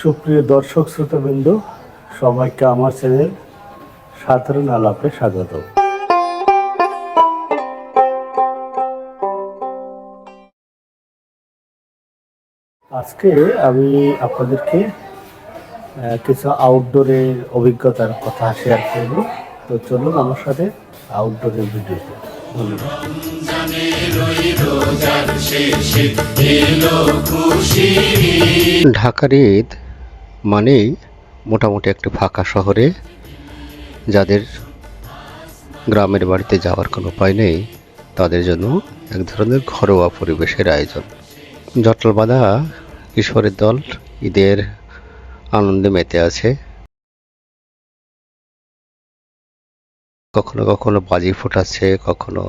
সুপ্রিয় দর্শক, শ্রোতাবৃন্দ, সবাইকে আমার চ্যানেল সাধারণ আলাপে স্বাগত। আজকে আমি আপনাদেরকে কিছু আউটডোরের অভিজ্ঞতার কথা শেয়ার করব। তো চলুন আমার সাথে আউটডোরের ভিডিওতে। ঢাকার ঈদ মানেই মোটামুটি একটা ফাঁকা শহরে যাদের গ্রামের বাড়িতে যাওয়ার কোনো উপায় নেই, তাদের জন্য এক ধরনের ঘরোয়া পরিবেশের আয়োজন। জটল বাঁধা কিশোরের দল, ঈদের আনন্দে মেতে আছে। কখনো কখনো বাজি ফোটাচ্ছে, কখনো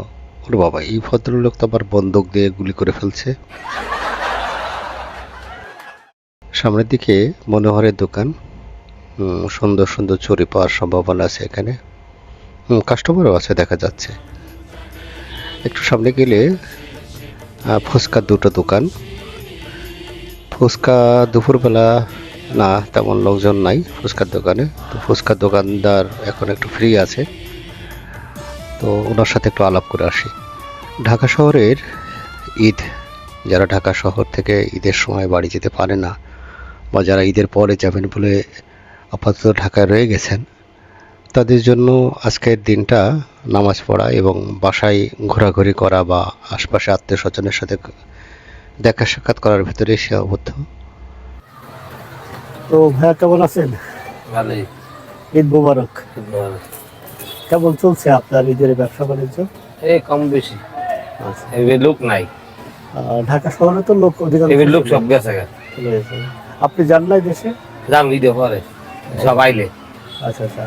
ওর বাবা এই ভদ্রলোক তো আবার বন্দুক দিয়ে গুলি করে ফেলছে। সামনের দিকে মনোহরের দোকান। সুন্দর সুন্দর চুরি পাওয়ার সম্ভাবনা আছে এখানে। কাস্টমারও আছে, দেখা যাচ্ছে। একটু সামনে গেলে ফুচকার দুটো দোকান। ফুচকা দুপুরবেলা, না, তেমন লোকজন নাই ফুচকার দোকানে। তো ফুচকার দোকানদার এখন একটু ফ্রি আছে। তো ওনার সাথে একটু আলাপ করে আসি। ঢাকা শহরের ঈদ, যারা ঢাকা শহর থেকে ঈদের সময় বাড়ি যেতে পারে না বা যারা ঈদের পরে যাবেন বলে আপাতত ঢাকায় রয়ে গেছেন তাদের জন্য আজকের দিনটা নামাজ পড়া এবং বাসায় ঘোরাঘুরি করা বা আশপাশে আত্মীয় স্বজনের সাথে দেখা সাক্ষাৎ করার ভিতরে সে আবদ্ধ তো ভাইয়া কেমন আছেন? ভালোই। ঈদ মুবারক। কেমন চলছে আপনার ঈদের ব্যবসা বাণিজ্য? এই কম বেশি। আচ্ছা। লোক নাই। আহ, ঢাকা শহরে তো লোক অধিকাংশ লোক সব গেছে। আপনি যান নাই দেশে? যাম ঈদে পরে সব আইলে। আচ্ছা আচ্ছা।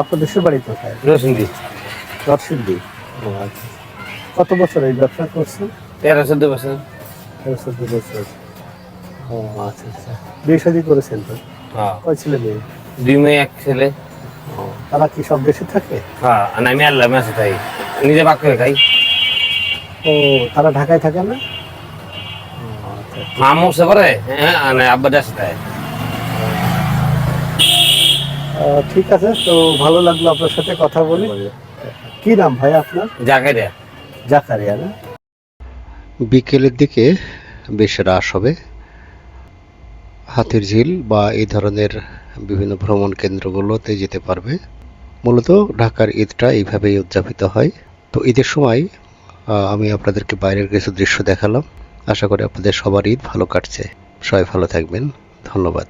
আপনার দেশের বাড়ি কোথায়? রসুন দি নরসিংদী। ও আচ্ছা। কত বছর এই ব্যবসা করছেন? তেরো চোদ্দ বছর। তেরো চোদ্দ বছর। ও আচ্ছা আচ্ছা। বিয়ে শাদী করেছেন তো? হ্যাঁ। কয় ছেলে মেয়ে? দুই মেয়ে এক ছেলে। তারা কি সব দেশে থাকে? হ্যাঁ আমি আল্লাহ মাসে তাই। নিজে বাক করে খাই। ও তারা ঢাকায় থাকে না? ও, আচ্ছা মা মুখে পরে? হ্যাঁ আর আব্বা দেশে ঠিক আছে তো ভালো লাগল আপনার সাথে কথা বলে। কি নাম ভাই আপনার? যাকে দেয় জাকারিয়া না? বিকেলের দিকে বেশ রাশ হবে। হাতির ঝিল বা এই ধরনের বিভিন্ন ভ্রমণ কেন্দ্রগুলোতে যেতে পারবে। মূলত ঢাকার ঈদটা এইভাবেই উদযাপিত হয়। তো ঈদের সময় আহ, আমি আপনাদেরকে বাইরের কিছু দৃশ্য দেখালাম। আশা করি আপনাদের সবার ঈদ ভালো কাটছে। সবাই ভালো থাকবেন। ধন্যবাদ।